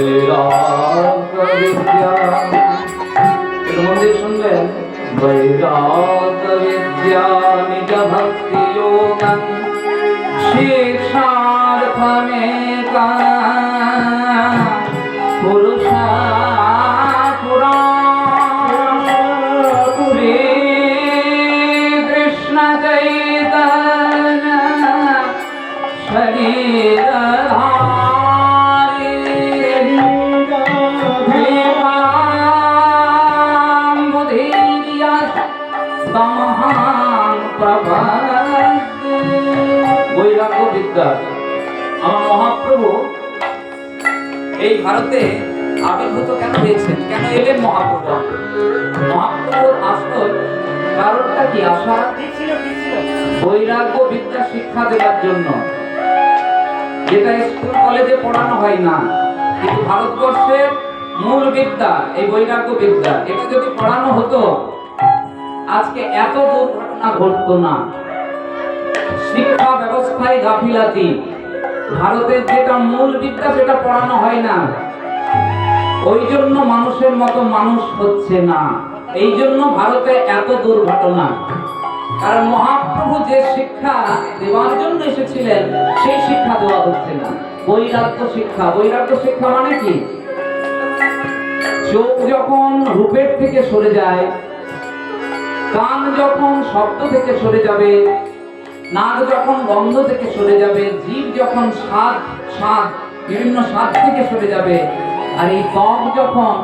একটু দিয়ে শুনবেন বৈরাগ বিদ্যা নিজ ভক্তি যোগং শিক্ষার্থমেকা পুরুষা শ্রী কৃষ্ণ চৈতন্য বৈরাগ্য বিদ্যা আমার মহাপ্রভু, এই ভারতে আবির্ভূত কেন হয়েছেন? কেন এলেন মহাপ্রভু? মহাপ্রভুর আসল কারণটা কি? আশা? বৈরাগ্য বিদ্যা শিক্ষা দেওয়ার জন্য। যেটা স্কুল, কলেজে পড়ানো হয় না, কিন্তু ভারতবর্ষের মূল বিদ্যা, এই বৈরাগ্য বিদ্যা। এটা যদি পড়ানো হতো আজকে এত দুর্ঘটনা ঘটতো না। শিক্ষা ব্যবস্থায় গাফিলাতি। ভারতের যেটা মূল বিদ্যা, সেটা পড়ানো হয় না। ওই জন্য মানুষের মতো মানুষ হচ্ছে না। এই জন্য ভারতে এত দুর্ঘটনা। কারণ মহাপ্রভু যে শিক্ষা দেওয়ার জন্য এসেছিলেন, সেই শিক্ষা দেওয়া হচ্ছে না। বৈরাগ্য শিক্ষা। বৈরাগ্য শিক্ষা মানে কি? চোখ যখন রূপের থেকে সরে যায় কান যখন শব্দ থেকে সরে যাবে, নাক যখন গন্ধ থেকে সরে যাবে জীব যখন স্বাদ স্বাদ, বিভিন্ন স্বাদ থেকে সরে যাবে, আর এই ত্বক যখন